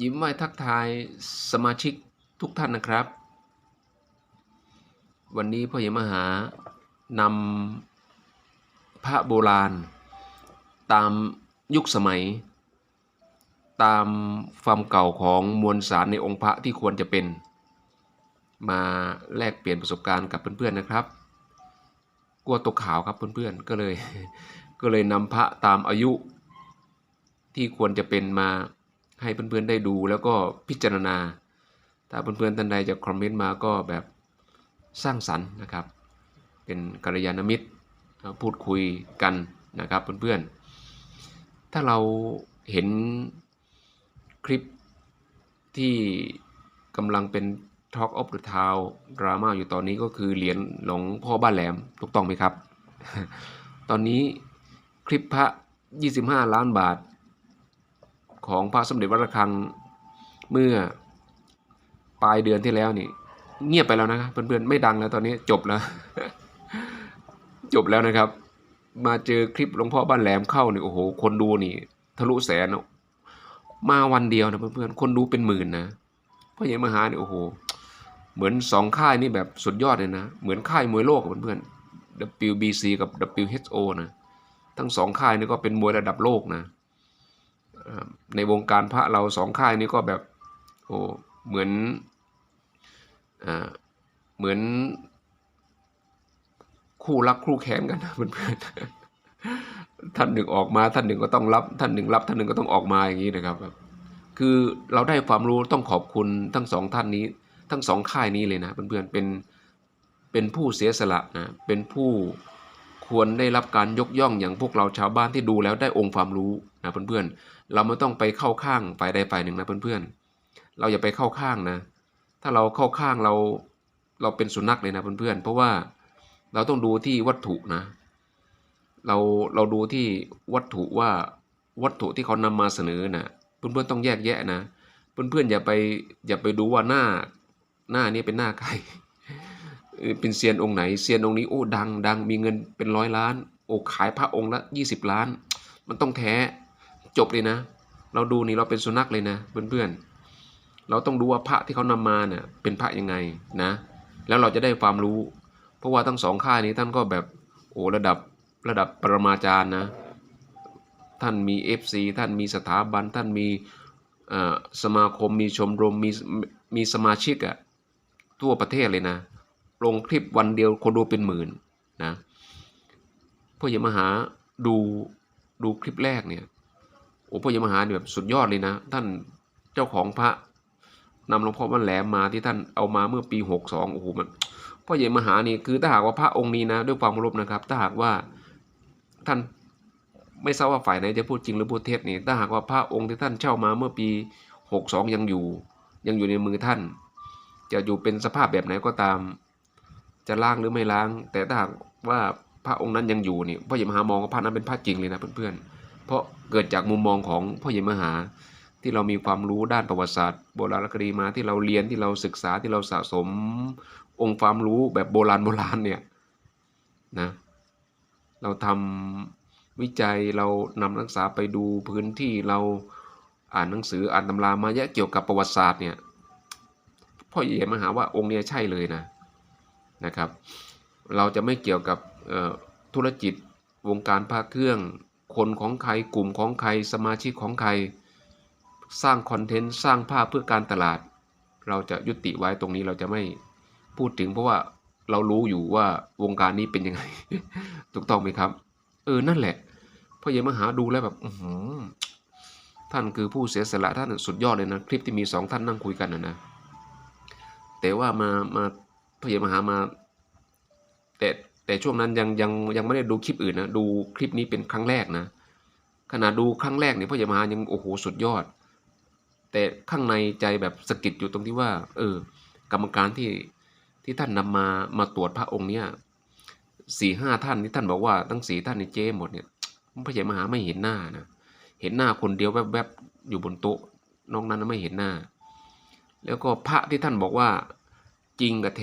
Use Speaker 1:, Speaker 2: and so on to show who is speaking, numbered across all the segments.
Speaker 1: ยิ้มไหว้ทักทายสมาชิกทุกท่านนะครับ วันนี้พ่อใหญ่มหานำพระโบราณ ตามยุคสมัย ตามความเก่าของมวลสารในองค์พระที่ควรจะเป็น มาแลกเปลี่ยนประสบการณ์กับเพื่อนๆนะครับ กลัวตกขาวครับเพื่อนๆก็เลยก็เลยนำพระตามอายุที่ควรจะเป็นมา ให้เพื่อนๆได้ดูแล้วก็พิจารณา ถ้าเพื่อนๆท่านใดจะคอมเมนต์มาก็แบบสร้างสรรค์นะครับ เป็นกัลยาณมิตรพูดคุยกันนะครับเพื่อนๆ ถ้าเราเห็นคลิปที่กำลังเป็น Talk of the Town ดราม่าอยู่ตอนนี้ก็คือเหรียญหลวงพ่อบ้านแหลมถูกต้องไหมครับ ตอนนี้คลิปพระ 25 ล้านบาท ของพระสมเด็จวัดระฆังเมื่อปลายเดือนที่แล้วนี่ เงียบไปแล้วนะครับเพื่อนๆไม่ดังแล้วตอนนี้จบแล้ว จบแล้วนะครับ มาเจอคลิปหลวงพ่อบ้านแหลมเข้านี่โอ้โห คนดูนี่ ทะลุแสนมาวันเดียวนะเพื่อนๆคนดูเป็นหมื่นนะพ่อใหญ่มหานี่โอ้โห เหมือนสองค่ายนี่แบบสุดยอดเลยนะ เหมือนค่ายมวยโลกเพื่อนๆ WBC กับ WHO นะ ทั้งสองค่ายนี่ก็เป็นมวยระดับโลกนะ ในวงการพระเราสองค่ายนี้ก็แบบโอ้เหมือนอเหมือนคู่รักคู่แค้นกันนะเพื่อนๆท่านหนึ่งออกมาท่านหนึ่งก็ต้องรับท่านหนึ่งรับท่านหนึ่งก็ต้องออกมาอย่างนี้นะครับ คือเราได้ความรู้ต้องขอบคุณทั้งสองท่านนี้ ทั้งสองค่ายนี้เลยนะเพื่อนๆเป็นเป็นผู้เสียสละนะเป็นผู้ควรได้รับการยกย่องอย่างพวกเราชาวบ้านที่ดูแล้วได้องค์ความรู้ นะเพื่อนๆ เราไม่ต้องไปเข้าข้างฝ่ายใดฝ่ายหนึ่งนะเพื่อนๆ เราอย่าไปเข้าข้างนะ ถ้าเราเข้าข้างเราเราเป็นสุนัขเลยนะเพื่อนๆ เพราะว่าเราต้องดูที่วัตถุนะ เราเราดูที่วัตถุว่าวัตถุที่เขานำมาเสนอนะเพื่อนๆต้องแยกแยะนะ เพื่อนๆอย่าไปอย่าไปดูว่าหน้าหน้านี้เป็นหน้าใครเป็นเซียนองค์ไหนเซียนองค์นี้โอ้ดังดังมีเงินเป็นร้อยล้าน โอ้ขายพระองค์ละยี่สิบล้าน มันต้องแท้ จบเลยนะ เราดูนี่เราเป็นสุนัขเลยนะเพื่อนๆ เราต้องดูว่าพระที่เขานำมาเนี่ยเป็นพระยังไงนะ แล้วเราจะได้ความรู้ เพราะว่าทั้งสองค่ายนี้ท่านก็แบบโอ้ระดับระดับปรมาจารย์นะ ท่านมี FC ท่านมีสถาบัน ท่านมีสมาคมมีชมรมมีมีสมาชิกอะทั่วประเทศเลยนะ ลงคลิปวันเดียวคนดูเป็นหมื่นนะพ่อใหญ่มหาดูดูคลิปแรกเนี่ย โอ้พ่อใหญ่มหาเนี่ยแบบสุดยอดเลยนะ ท่านเจ้าของพระนำหลวงพ่อมันแหลมมาที่ท่านเอามาเมื่อปีหกสองโอ้โหมันพ่อใหญ่มหานี่คือถ้าหากว่าพระองค์นี้นะ ด้วยความเคารพนะครับ ถ้าหากว่าท่านไม่ทราบว่าฝ่ายไหนจะพูดจริงหรือพูดเท็จนี่ถ้าหากว่าพระองค์ที่ท่านเช่ามาเมื่อปี62ยังอยู่ ยังอยู่ในมือท่าน จะอยู่เป็นสภาพแบบไหนก็ตาม จะล้างหรือไม่ล้าง แต่ถ้าหากว่าพระองค์นั้นยังอยู่นี่พ่อใหญ่มหามองว่าพระนั้นเป็นพระจริงเลยนะเพื่อนๆ เพราะเกิดจากมุมมองของพ่อใหญ่มหา ที่เรามีความรู้ด้านประวัติศาสตร์ โบราณคดีมาที่เราเรียนที่เราศึกษาที่เราสะสมองค์ความรู้แบบโบราณโบราณเนี่ยนะเราทำวิจัยเรานำนักศึกษาไปดูพื้นที่เราอ่านหนังสืออ่านตำรามาเยอะเกี่ยวกับประวัติศาสตร์เนี่ยพ่อใหญ่มาหาว่าองค์เนี้ยใช่เลยนะนะครับ เราจะไม่เกี่ยวกับธุรกิจวงการพระเครื่อง คนของใครกลุ่มของใครสมาชิกของใคร สร้างคอนเทนต์สร้างภาพเพื่อการตลาด เราจะยุติไว้ตรงนี้เราจะไม่พูดถึงเพราะว่าเรารู้อยู่ว่าวงการนี้เป็นยังไง ถูกต้องไหมครับ เออนั่นแหละพ่อใหญ่มหาดูแล้วแบบท่านคือผู้เสียสละท่านสุดยอดเลยนะ คลิปที่มีสองท่านนั่งคุยกันนะนะแต่ว่ามามาพ่อใหญ่มหามาแต่ แต่ช่วงนั้นยังยังยังไม่ได้ดูคลิปอื่นนะดูคลิปนี้เป็นครั้งแรกนะขณะดูครั้งแรกเนี่ยพ่อใหญ่มหายังโอ้โหสุดยอด แต่ข้างในใจแบบสะกิดอยู่ตรงที่ว่า เออ กรรมการที่ที่ท่านนำมามาตรวจพระองค์เนี่ยสี่ห้าท่านที่ท่านบอกว่าทั้งสี่ท่านในเจ๊หมดเนี่ยพระใหญ่มหาไม่เห็นหน้านะเห็นหน้าคนเดียวแวบๆอยู่บนโต๊ะนอกนั้นไม่เห็นหน้า แล้วก็พระที่ท่านบอกว่าจริงกับเท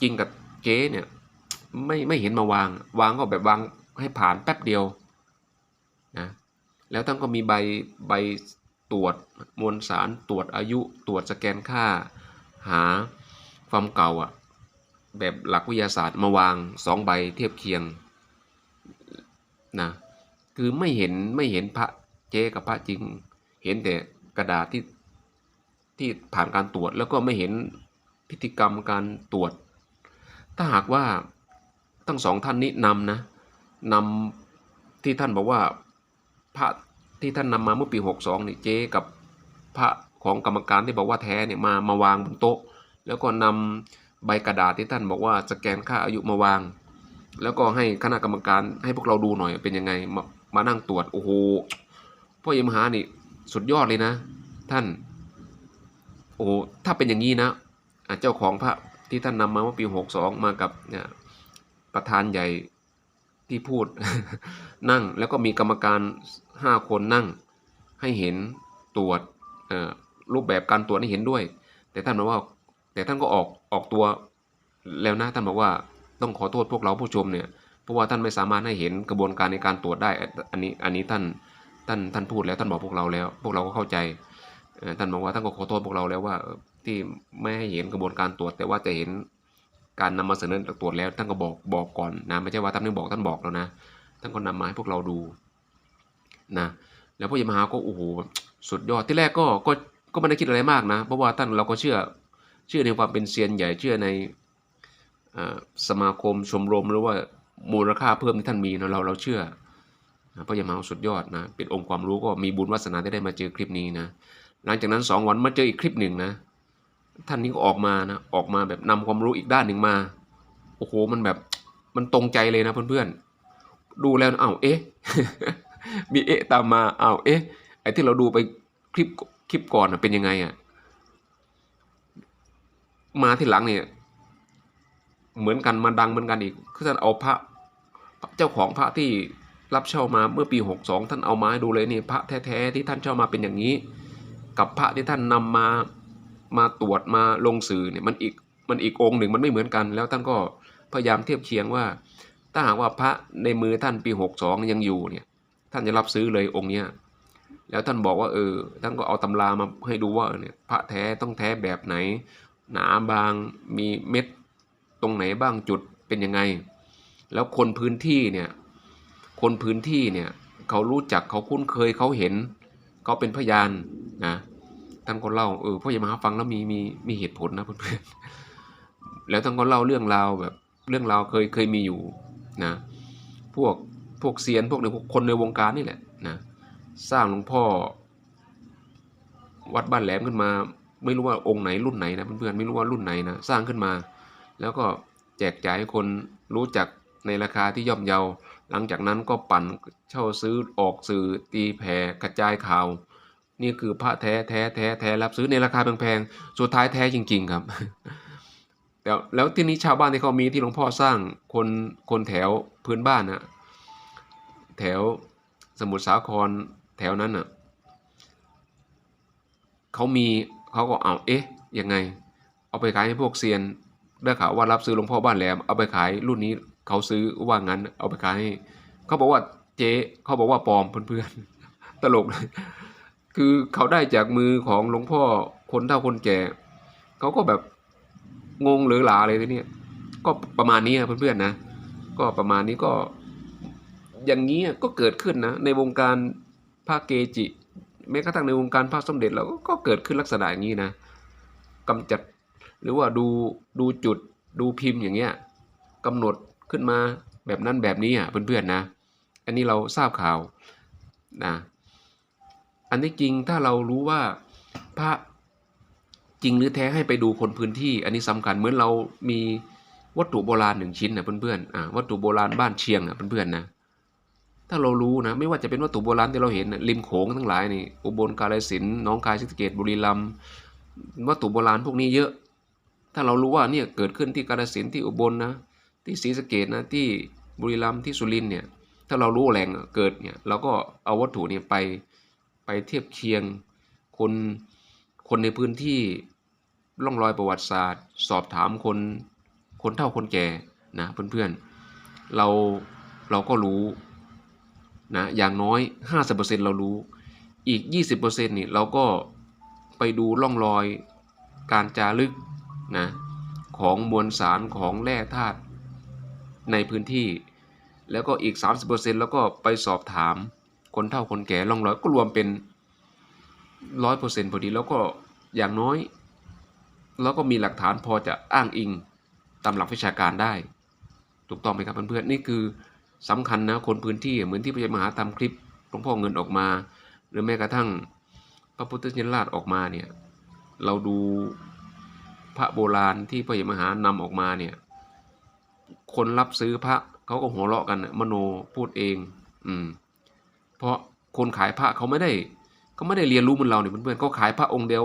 Speaker 1: จริงกับเจ๊เนี่ย ไม่ไม่เห็นมาวาง วางก็แบบวางให้ผ่านแป๊บเดียวนะแล้วท่านก็มีใบใบตรวจมวลสารตรวจอายุตรวจสแกนค่า หาความเก่าอะแบบหลักวิทยาศาสตร์มาวางสองใบเทียบเคียงนะคือไม่เห็นไม่เห็นพระเจ๊กับพระจริง เห็นแต่กระดาษที่ที่ผ่านการตรวจแล้วก็ไม่เห็นพิธีกรรมการตรวจ ถ้าหากว่า ทั้งสองท่านนี้นำนะนำที่ท่านบอกว่าพระที่ท่านนำมาเมื่อปี 62นี่เจ๊กับพระของกรรมการที่บอกว่าแท้เนี่ยมามาวางบนโต๊ะ แล้วก็นำใบกระดาษที่ท่านบอกว่าสแกนค่าอายุมาวาง แล้วก็ให้คณะกรรมการให้พวกเราดูหน่อยเป็นยังไงมามานั่งตรวจโอ้โหพ่อเยมหานี่สุดยอดเลยนะ ท่าน โอ้ถ้าเป็นอย่างนี้นะอะเจ้าของพระที่ท่านนำมาเมื่อปีหกสองมากับเนี่ย ประธานใหญ่ที่พูดนั่ง แล้วก็มีกรรมการห้าคนนั่ง ให้เห็นตรวจรูปแบบการตรวจให้เห็นด้วย แต่ท่านบอกว่า แต่ท่านก็ออกออกตัวแล้วนะท่านบอกว่าต้องขอโทษพวกเราผู้ชมเนี่ยเพราะว่าท่านไม่สามารถให้เห็นกระบวนการในการตรวจได้ อันนี้อันนี้ท่านท่านท่านพูดแล้วท่านบอกพวกเราแล้ว พวกเราก็เข้าใจท่านบอกว่าท่านก็ขอโทษพวกเราแล้วว่าที่ไม่ให้เห็นกระบวนการตรวจ แต่ว่าจะเห็น การนำมาเสนอตรวจแล้วท่านก็บอกบอกก่อนนะไม่ใช่ว่าท่านไม่บอกท่านบอกแล้วนะท่านก็นำมาให้พวกเราดูนะแล้วพระยมหาก็โอ้โหสุดยอดที่แรกก็ก็ก็ไม่ได้คิดอะไรมากนะ เพราะว่าท่านเราก็เชื่อเชื่อในความเป็นเซียนใหญ่เชื่อในสมาคมชมรมหรือว่ามูลค่าเพิ่มที่ท่านมีนะเราเราเชื่อนะพระยามหาสุดยอดนะเป็นองค์ความรู้ก็มีบุญวาสนาที่ได้มาเจอคลิปนี้นะหลังจากนั้นสองวันมาเจออีกคลิปหนึ่งนะ ท่านนี้ก็ออกมานะออกมาแบบนำความรู้อีกด้านหนึ่งมา โอ้โหมันแบบมันตรงใจเลยนะเพื่อนๆดูแล้วอ้าวเอ๊ะมีเอ๊ะตามมาอ้าวเอ๊ะไอ้ที่เราดูไปคลิปคลิปก่อนนะเป็นยังไงอะมาที่หลังเนี่ย เหมือนกันมาดังเหมือนกันอีกคือท่านเอาพระเจ้าของพระที่รับเช่ามาเมื่อปีหกสองท่านเอามาให้ดูเลยนี่พระแท้ๆที่ท่านเช่ามาเป็นอย่างนี้ กับพระที่ท่านนำมา มาตรวจมาลงสื่อเนี่ยมันอีกมันอีกองค์หนึ่งมันไม่เหมือนกัน แล้วท่านก็พยายามเทียบเคียงว่า ถ้าหากว่าพระในมือท่านปีหกสองยังอยู่เนี่ยท่านจะรับซื้อเลยองค์เนี้ยแล้วท่านบอกว่าเออท่านก็เอาตำรามาให้ดูว่าเออเนี่ยพระแท้ต้องแท้แบบไหน หนาบางมีเม็ดตรงไหนบ้างจุดเป็นยังไง แล้วคนพื้นที่เนี่ยคนพื้นที่เนี่ยเขารู้จักเขาคุ้นเคยเขาเห็นเขาเป็นพยานนะ ท่านก็เล่าเออพ่อใหญ่มหาฟังแล้วมีมีมีเหตุผลนะเพื่อนๆแล้วท่านก็เล่าเรื่องราวแบบเรื่องราวเคยเคยมีอยู่นะพวกพวกเซียนพวกในพวกคนในวงการนี่แหละนะสร้างหลวงพ่อ วัดบ้านแหลมขึ้นมา ไม่รู้ว่าองค์ไหนรุ่นไหนนะเพื่อนๆไม่รู้ว่ารุ่นไหนนะสร้างขึ้นมา แล้วก็แจกจ่ายให้คนรู้จักในราคาที่ย่อมเยา หลังจากนั้นก็ปั่นเช่าซื้อออกสื่อตีแผ่กระจายข่าว นี่คือพระแท้แท้แท้แท้รับซื้อในราคาแพงๆสุดท้ายแท้จริง ๆ ครับแล้วแล้วที่นี้ชาวบ้านที่เขามีที่หลวงพ่อสร้างคนคนแถวพื้นบ้านนะแถวสมุทรสาครแถวนั้นน่ะเขามีเขาก็เอาเอ๊ะยังไง เอาไปขายให้พวกเซียนได้ข่าวว่ารับซื้อหลวงพ่อบ้านแหลมเอาไปขายรุ่นนี้เขาซื้อว่างั้น เอาไปขายเขาบอกว่าเจ๊เขาบอกว่าปลอมเพื่อนๆตลกเลย คือเขาได้จากมือของหลวงพ่อคนเฒ่าคนแก่ เขาก็แบบงงหรือหลาเลยทีเนี้ยก็ประมาณนี้อะเพื่อนๆนะ ก็ประมาณนี้ก็ อย่างนี้ก็เกิดขึ้นนะ ในวงการพระเกจิแม้กระทั่งในวงการพระสมเด็จเราก็เกิดขึ้นลักษณะอย่างนี้นะกำจัดหรือว่าดูดูจุดดูพิมพ์อย่างเงี้ยกำหนดขึ้นมาแบบนั้นแบบนี้อะเพื่อนๆนะ อันนี้เราทราบข่าวนะ อันที่จริงถ้าเรารู้ว่าพระจริงหรือแท้ให้ไปดูคนพื้นที่ อันนี้สำคัญเหมือนเรามีวัตถุโบราณหนึ่งชิ้นนะเพื่อนๆอ่าวัตถุโบราณบ้านเชียงอะเพื่อนๆนะถ้าเรารู้นะไม่ว่าจะเป็นวัตถุโบราณที่เราเห็นริมโขงทั้งหลายนี่อุบลกาฬสินน้องคายศรีสะเกษบุรีรัมย์วัตถุโบราณพวกนี้เยอะ ถ้าเรารู้ว่าเนี่ยเกิดขึ้นที่กาฬสินที่อุบลนะที่ศรีสะเกษนะที่บุรีรัมย์ที่สุรินเนี่ยถ้าเรารู้แหล่งเกิดเนี่ยเราก็เอาวัตถุเนี่ยไป ไปเทียบเคียง คนคนในพื้นที่ร่องรอยประวัติศาสตร์ สอบถามคนคนเฒ่าคนแก่นะเพื่อนๆเราเราก็รู้นะอย่างน้อย 50%เรารู้ อีก 20%นี่เราก็ไปดูร่องรอยการจารึกนะของมวลสารของแร่ธาตุในพื้นที่ แล้วก็อีก 30%แล้วก็ไปสอบถาม คนเฒ่าคนแก่ร่องรอยก็รวมเป็น100%พอดีแล้วก็อย่างน้อย แล้วก็มีหลักฐานพอจะอ้างอิงตามหลักวิชาการได้ ถูกต้องไหมครับเพื่อนๆนี่คือสำคัญนะคนพื้นที่เหมือนที่พระยมหาทำคลิปหลวงพ่อเงินออกมา หรือแม้กระทั่งพระพุทธชินราชออกมาเนี่ยเราดูพระโบราณที่พระยมหานำออกมาเนี่ยคนรับซื้อพระเขาก็หัวเราะกันมโนพูดเอง อืม เพราะคนขายพระเขาไม่ได้เขาไม่ได้เรียนรู้เหมือนเราเนี่ยเพื่อนๆเขาขายพระองค์เดียว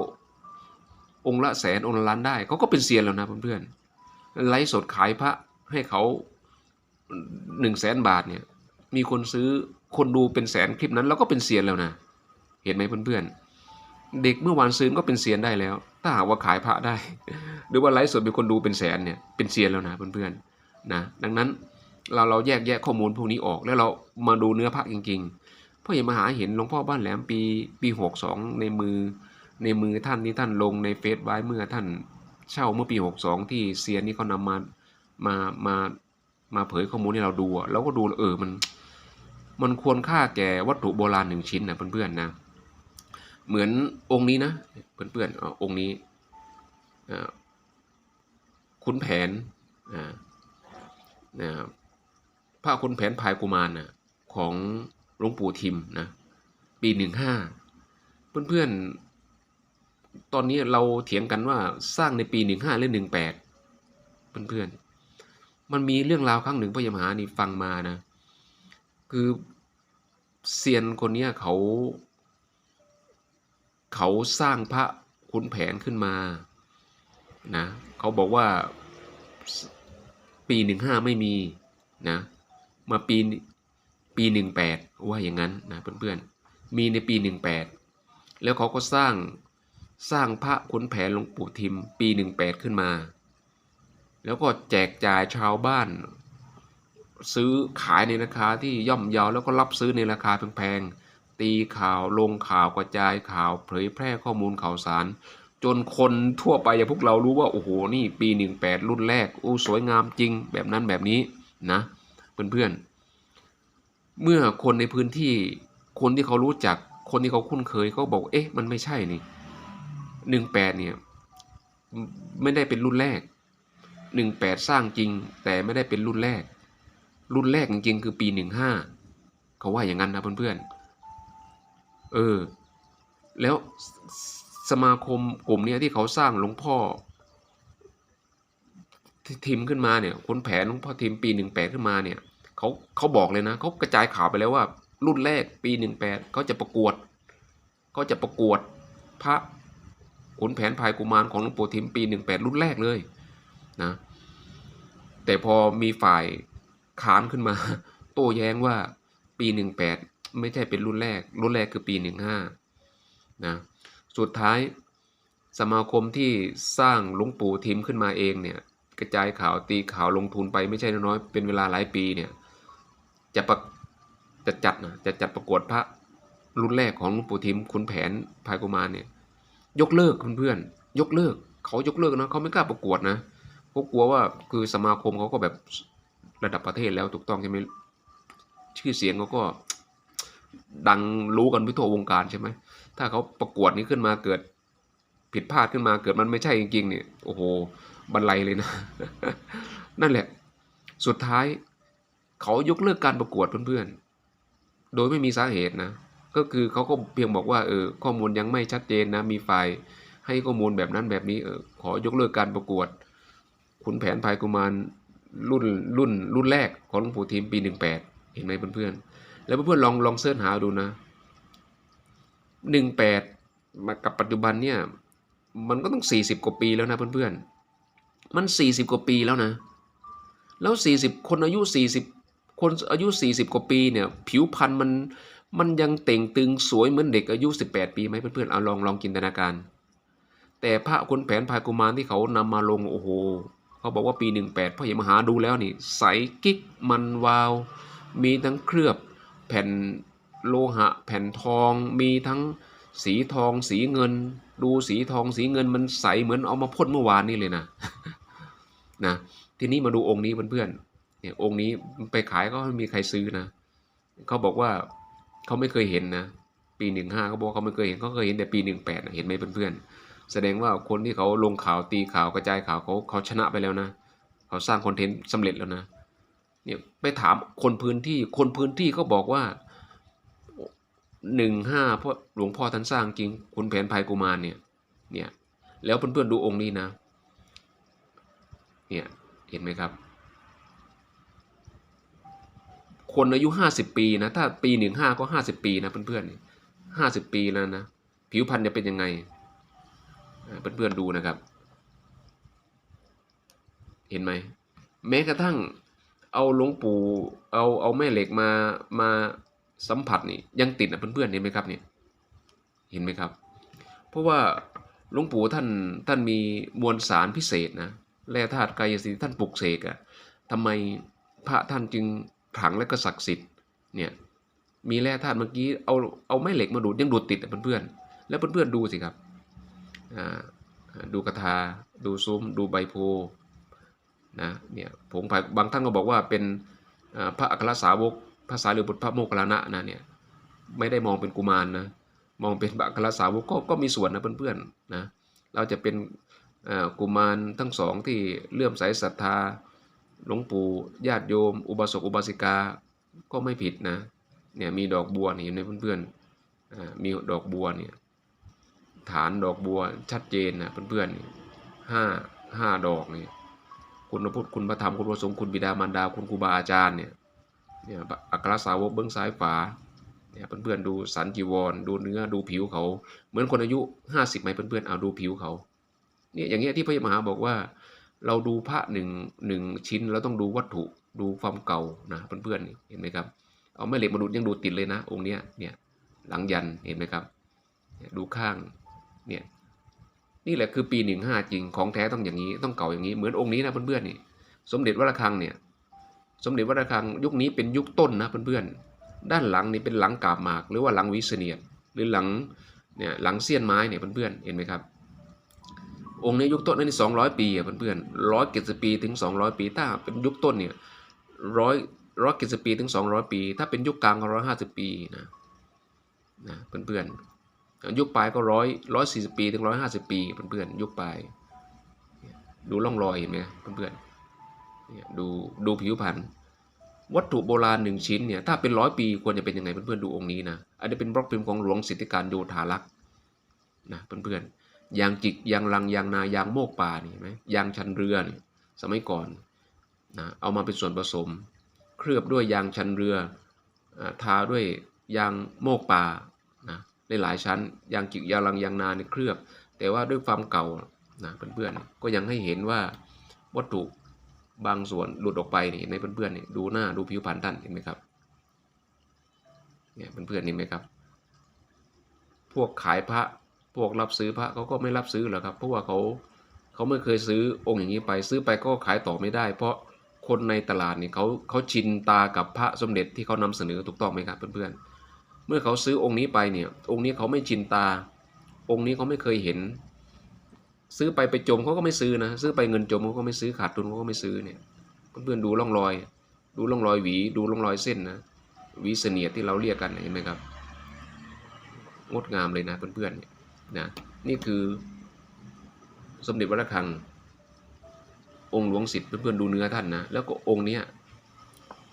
Speaker 1: องค์ละแสนองค์ละล้านได้เขาก็เป็นเซียนแล้วนะเพื่อนๆไลฟ์สดขายพระให้เขาหนึ่งแสนบาทเนี่ยมีคนซื้อคนดูเป็นแสนคลิปนั้น แล้วก็เป็นเซียนแล้วนะเห็นไหมเพื่อนๆ เด็กเมื่อวานซื้อก็เป็นเซียนได้แล้ว ถ้าหากว่าขายพระได้ หรือว่าไลฟ์สดมีคนดูเป็นแสนเนี่ยเป็นเซียนแล้วนะเพื่อนๆนะดังนั้นเราเราแยกแยะข้อมูลพวกนี้ออกแล้วเรามาดูเนื้อพระจริงๆ พ่อใหญ่มหาเห็นหลวงพ่อบ้านแหลมปีปีหกสองในมือในมือท่านที่ท่านลงในเฟซไว้เมื่อท่านเช่าเมื่อปี62ที่เซียนนี่เขานำมามามามาเผยข้อมูลให้เราดูอะเราก็ดูเออมัน มันควรค่าแก่วัตถุโบราณหนึ่งชิ้นนะเพื่อนๆนะเหมือนองค์นี้นะเพื่อนๆอองค์นี้อ่าขุนแผนอ่านะพระขุนแผนภายกุมารนะของ หลวงปู่ทิมนะปีหนึ่งห้าเพื่อนๆ ตอนนี้เราเถียงกันว่าสร้างในปีหนึ่งห้าหรือหนึ่งแปดเพื่อนๆ มันมีเรื่องราวครั้งหนึ่งพระยมหานี่ฟังมานะ คือเซียนคนนี้เขา เขาสร้างพระขุนแผนขึ้นมานะเขาบอกว่าปีหนึ่งห้าไม่มีนะมาปี ปีหนึ่งแปดว่าอย่างนั้นนะเพื่อนๆ มีในปีหนึ่งแล้วเขาก็สร้างสร้างพระขุนแผนหลวงปู่ทิมปีหนึ่งแปดขึ้นมา แล้วก็แจกจ่ายชาวบ้าน ซื้อขายในราคาที่ย่อมเยาแล้วก็รับซื้อในราคาแพงๆ ตีข่าวลงข่าวกระจายข่าวเผยแพร่ข้อมูลข่าวสาร จนคนทั่วไปอย่างพวกเรารู้ว่า โอ้โห นี่ปีหนึ่งแปดรุ่นแรกอู้สวยงามจริงแบบนั้นแบบนี้นะ เพื่อนๆ เมื่อคนในพื้นที่คนที่เขารู้จัก คนที่เขาคุ้นเคยเขาบอกเอ๊ะ มันไม่ใช่นี่หนึ่งแปดเนี่ย ไม่ได้เป็นรุ่นแรกหนึ่งแปดสร้างจริง แต่ไม่ได้เป็นรุ่นแรก รุ่นแรกจริงๆคือปีหนึ่งห้าเขาว่าอย่างนั้นนะเพื่อนๆเออ แล้วสมาคมกลุ่มเนี้ยที่เขาสร้างหลวงพ่อทีมขึ้นมาเนี่ยคนแผนหลวงพ่อทีมปีหนึ่งแปดขึ้นมาเนี่ย เขาเขาบอกเลยนะเขากระจายข่าวไปแล้วว่า รุ่นแรกปีหนึ่งแปดเขาจะประกวดเขาจะประกวดพระขุนแผนภายกุมารของหลวงปู่ทิมปีหนึ่งแปดรุ่นแรกเลยนะแต่พอมีฝ่ายขานขึ้นมา โต้แย้งว่าปีหนึ่งแปดไม่ใช่เป็นรุ่นแรก รุ่นแรกคือปีหนึ่งห้านะสุดท้ายสมาคมที่สร้างหลวงปู่ทิมขึ้นมาเองเนี่ยกระจายข่าวตีข่าวลงทุนไปไม่ใช่น้อยเป็นเวลาหลายปีเนี่ย จะประจะจัดนะจะจัดประกวดพระรุ่นแรกของหลวงปู่ทิมคุณแผนภายกุมารเนี่ย ยกเลิกเพื่อนๆยกเลิกเขายกเลิกนะเขาไม่กล้าประกวดนะเขากลัวว่าคือสมาคมเขาก็แบบระดับประเทศแล้วถูกต้องใช่ไหมชื่อเสียงเขาก็ ดังรู้กันไปทั่ววงการใช่ไหมถ้าเขาประกวดนี้ขึ้นมาเกิดผิดพลาดขึ้นมาเกิดมันไม่ใช่จริงๆเนี่ยโอ้โหบันไลเลยนะ นั่นแหละ สุดท้าย เขายกเลิกการประกวดเพื่อนๆ โดยไม่มีสาเหตุนะ ก็คือเขาก็เพียงบอกว่าเออข้อมูลยังไม่ชัดเจนนะ มีฝ่ายให้ข้อมูลแบบนั้นแบบนี้เออขอยกเลิกการประกวดขุนแผนภายกุมารรุ่นรุ่นรุ่นแรกของหลวงปู่ทิมปีหนึ่งแปดเห็นไหมเพื่อนๆ แล้วเพื่อนๆลองลองเสิร์ชหาดูนะหนึ่งแปดมากับปัจจุบันเนี่ยมันก็ต้องสี่สิบกว่าปีแล้วนะเพื่อนๆ มันสี่สิบกว่าปีแล้วนะ แล้วสี่สิบคนอายุสี่สิบ คนอายุสี่สิบกว่าปีเนี่ย ผิวพรรณมันมันยังเต่งตึงสวยเหมือนเด็กอายุสิบแปดปีไหมเพื่อนๆเอาลองลองจินตนาการ แต่พระคนแผนภายกุมารที่เขานำมาลงโอ้โหเขาบอกว่าปีหนึ่งแปดพ่อใหญ่มหาดูแล้วนี่ใสกิ๊กมันวาว มีทั้งเคลือบแผ่นโลหะ แผ่นทอง มีทั้งสีทองสีเงิน ดูสีทองสีเงินมันใสเหมือนเอามาพ่นเมื่อวานนี่เลยนะนะทีนี้มาดูองค์นี้เพื่อนๆ เนี่ยองค์นี้ไปขายก็ไม่มีใครซื้อนะเขาบอกว่าเขาไม่เคยเห็นนะ ปีหนึ่งห้าเขาบอกเขาไม่เคยเห็นเขาเคยเห็นแต่ปีหนึ่งแปดเห็นไหมเพื่อนๆแสดงว่าคนที่เขาลงข่าวตีข่าวกระจายข่าวเขาเขาชนะไปแล้วนะเขาสร้างคอนเทนต์สำเร็จแล้วนะเนี่ยไปถามคนพื้นที่คนพื้นที่เขาบอกว่าหนึ่งห้าเพราะหลวงพ่อท่านสร้างจริงคุณแผนภัยกุมารเนี่ยเนี่ยแล้วเพื่อนๆดูองค์นี้นะเนี่ยเห็นไหมครับ คนอายุห้าสิบปีนะ ถ้าปีหนึ่งห้าก็ห้าสิบปีนะเพื่อนๆห้าสิบปีแล้วนะ ผิวพรรณจะเป็นยังไงอ่าเพื่อนๆดูนะครับ เห็นไหม แม้กระทั่งเอาหลวงปู่เอาเอาแม่เหล็กมามาสัมผัสนี่ยังติดนะเพื่อนๆเห็นไหมครับเนี่ยเห็นไหมครับ เพราะว่าหลวงปู่ท่านท่านมีมวลสารพิเศษนะแร่ธาตุกายสิทธิ์ท่านปลุกเสกอะทำไมพระท่านจึง ขลังและก็ศักดิ์สิทธิ์เนี่ยมีแร่ธาตุเมื่อกี้เอาเอาแม่เหล็กมาดูดยังดูดติดอะเพื่อนๆแล้วเพื่อนๆดูสิครับดูกระทาดูซุ้ม ดูใบโพล์นะเนี่ยผงผายบางท่านก็บอกว่าเป็นพระอัครสาวกภาษาหรือบุตรพระโมคคัลลานะนะเนี่ยไม่ได้มองเป็นกุมารนะมองเป็นพระอัครสาวกก็ก็มีส่วนนะเพื่อนๆนะเราจะเป็นกุมารทั้งสองที่เลื่อมใสศรัทธา หลวงปู่ญาติโยม อุบาสกอุบาสิกาก็ไม่ผิดนะเนี่ยมีดอกบัวเห็นไหมเพื่อนๆอ่ามีดอกบัวเนี่ยฐานดอกบัวชัดเจนนะเพื่อนๆนี่ห้าห้าดอกนี่คุณพระพุทธคุณพระธรรมคุณพระสงฆ์คุณบิดามารดาคุณครูบาอาจารย์เนี่ยเนี่ยอัครสาวกเบื้องซ้ายฝาเนี่ยเพื่อนๆดูสันจีวร ดูเนื้อดูผิวเขา เหมือนคนอายุห้าสิบไหมเพื่อนๆเอาดูผิวเขาเนี่ยอย่างเงี้ยที่พระมหาบอกว่า เราดูพระหนึ่งหนึ่งชิ้นเราต้องดูวัตถุดูความเก่านะเพื่อนๆเห็นไหมครับ เอาแม่เหล็กมาดูยังดูติดเลยนะ องค์เนี้ยเนี่ยหลังยันเห็นไหมครับ ดูข้างเนี่ยนี่แหละคือปีหนึ่งห้าจริงของแท้ต้องอย่างนี้ต้องเก่าอย่างนี้เหมือนองค์นี้นะเพื่อนๆนี่สมเด็จวัดระฆังเนี่ยสมเด็จวัดระฆังยุคนี้เป็นยุคต้นนะเพื่อนๆด้านหลังนี่เป็นหลังกาบหมาก หรือว่าหลังวิเศเนียดหรือหลังเนี่ยหลังเสี้ยนไม้เนี่ยเพื่อนๆเห็นไหมครับ องค์นี้ยุคต้นนั่สองร้อยปีอะเพื่อนๆร้อยเจ็ดสิบปีถึงสองร้อยปี ถ้าเป็นยุคต้นเนี่ยร้อยร้อยเจ็ดสิบปีถึงสองร้อยปี ถ้าเป็นยุคกลางก็ร้อยห้าสิบปีนะนะเพื่อนๆยุคปลายก็ร้อยร้อยสี่สิบปีถึงร้อยห้าสิบปีเพื่อนๆยุคปลายดูร่องรอยเห็นไหมเพื่อนๆเนี่ยดูดูผิวพรรณวัตถุโบราณหนึ่งชิ้นเนี่ยถ้าเป็นร้อยปีควรจะเป็นยังไงเพื่อนๆดูองค์นี้นะอันนี้เป็นบล็อกพิมพ์ของหลวงสิทธิการโยธารักษ์นะเพื่อนๆ ยางจิกยางลังยางนายางโมกป่านี่ไหมยางชันเรือนี่สมัยก่อนนะเอามาเป็นส่วนผสม เคลือบด้วยยางชันเรือทาด้วยยางโมกป่านะในหลายชั้นยางจิกยางลังยางนาเนี่ยเคลือบ แต่ว่าด้วยความเก่านะเพื่อนๆก็ยังให้เห็นว่าวัตถุบางส่วนหลุดออกไปนี่ในเพื่อนๆนี่ดูหน้าดูผิวพรรณท่านเห็นไหมครับเนี่ยเพื่อนๆเห็นไหมครับ พวกขายพระ พวกรับซื้อพระเขาก็ไม่รับซื้อหรอกครับ เพราะว่าเขาเขาไม่เคยซื้อองค์อย่างนี้ไป ซื้อไปก็ขายต่อไม่ได้ เพราะคนในตลาดนี่เขาเขาชินตากับพระสมเด็จที่เขานำเสนอถูกต้องไหมครับเพื่อนๆ เมื่อเขาซื้อองค์นี้ไปเนี่ย องค์นี้เขาไม่ชินตา องค์นี้เขาไม่เคยเห็น ซื้อไปไปจมเขาก็ไม่ซื้อนะ ซื้อไปเงินจมเขาก็ไม่ซื้อขาดทุนเขาก็ไม่ซื้อเนี่ยเพื่อนๆดูร่องรอย ดูร่องรอยหวี ดูร่องรอยเส้นนะหวีเสนียดที่เราเรียกกันเห็นไหมครับ งดงามเลยนะเพื่อนๆเนี่ย นะนี่คือสมเด็จวัดระฆัง องค์หลวงสิทธิ์เพื่อนๆดูเนื้อท่านนะแล้วก็องค์เนี้ย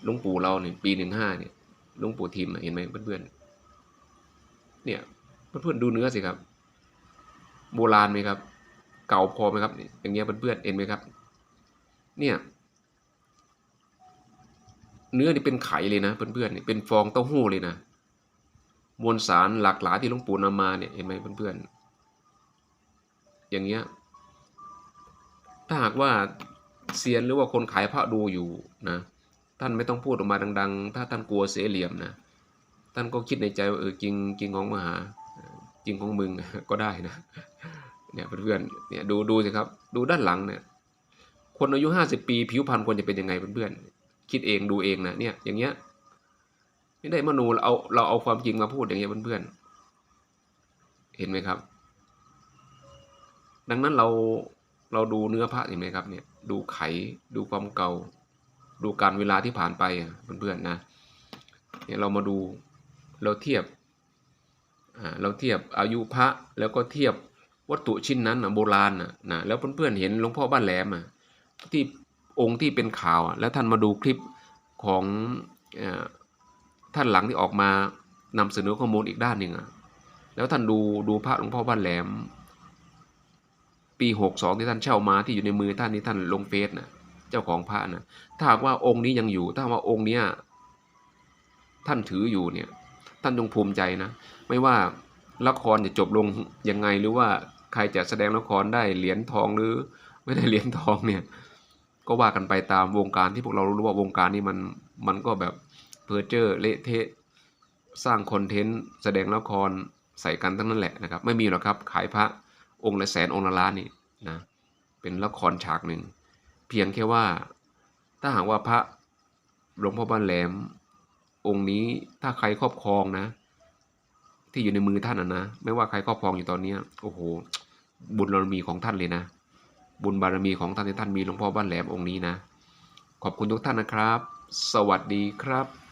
Speaker 1: หลวงปู่เราเนี่ยปีหนึ่งห้าเนี่ยหลวงปู่ทิมเห็นไหมเพื่อนๆเนี่ยเพื่อนๆดูเนื้อสิครับ โบราณไหมครับ เก่าพอไหมครับอย่างเงี้ยเพื่อนๆเห็นไหมครับ เนี่ยเนื้อนี่เป็นไข่เลยนะเพื่อนๆนี่เป็นฟองเต้าหู้เลยนะ มวลสารหลากหลายที่หลวงปู่นำมาเนี่ยเห็นไหมเพื่อนๆ อย่างเงี้ย ถ้าหากว่าเซียนหรือว่าคนขายพระดูอยู่นะ ท่านไม่ต้องพูดออกมาดัง ๆ ถ้าท่านกลัวเสียเหลี่ยมนะ ท่านก็คิดในใจว่าเออจริงจริงของมหา จริงของมึงก็ได้นะ เนี่ยเพื่อนๆ เนี่ยดูดูสิครับ ดูด้านหลังเนี่ย คนอายุห้าสิบปี ผิวพรรณควรจะเป็นยังไงเพื่อนๆ คิดเองดูเองนะเนี่ยอย่างเงี้ย ไม่ได้มโนเราเอาเราเอาความจริงมาพูดอย่างเงี้ยเพื่อนๆเห็นไหมครับ ดังนั้นเราเราดูเนื้อพระเห็นไหมครับเนี่ยดูไขดูความเก่า ดูการเวลาที่ผ่านไปเพื่อนๆนะเนี่ยเรามาดูเราเทียบเราเทียบอายุพระแล้วก็เทียบวัตถุชิ้นนั้นนะโบราณนะนะแล้วเพื่อนๆเห็นหลวงพ่อบ้านแหลมที่องค์ที่เป็นข่าว แล้วท่านมาดูคลิปของ ท่านหลังที่ออกมานำเสนอข้อมูลอีกด้านหนึ่งอะแล้วท่านดูดูพระหลวงพ่อบ้านแหลม ปีหกสองที่ท่านเช่ามาที่อยู่ในมือท่านที่ท่านลงเฟซนะเจ้าของพระนะถ้าหากว่าองค์นี้ยังอยู่ ถ้าหากว่าองค์เนี้ยท่านถืออยู่เนี่ย ท่านจงภูมิใจนะ ไม่ว่าละครจะจบลงยังไงหรือว่าใครจะแสดงละครได้เหรียญทองหรือ ไม่ได้เหรียญทองเนี่ย ก็ว่ากันไปตามวงการที่พวกเรารู้ว่าวงการนี้มันมันก็แบบ เพอเจอร์เละเทะสร้างคอนเทนต์แสดงละครใส่กันทั้งนั้นแหละนะครับ ไม่มีหรอกครับ ขายพระองค์ละแสนองค์ละล้านนี่นะเป็นละครฉากหนึ่ง เพียงแค่ว่า ถ้าหากว่าพระหลวงพ่อบ้านแหลม องค์นี้ถ้าใครครอบครองนะ ที่อยู่ในมือท่านนะนะไม่ว่าใครครอบครองอยู่ตอนนี้โอ้โห บุญบารมีของท่านเลยนะ บุญบารมีของท่านที่ท่านมีหลวงพ่อบ้านแหลมองค์นี้นะ ขอบคุณทุกท่านนะครับ สวัสดีครับ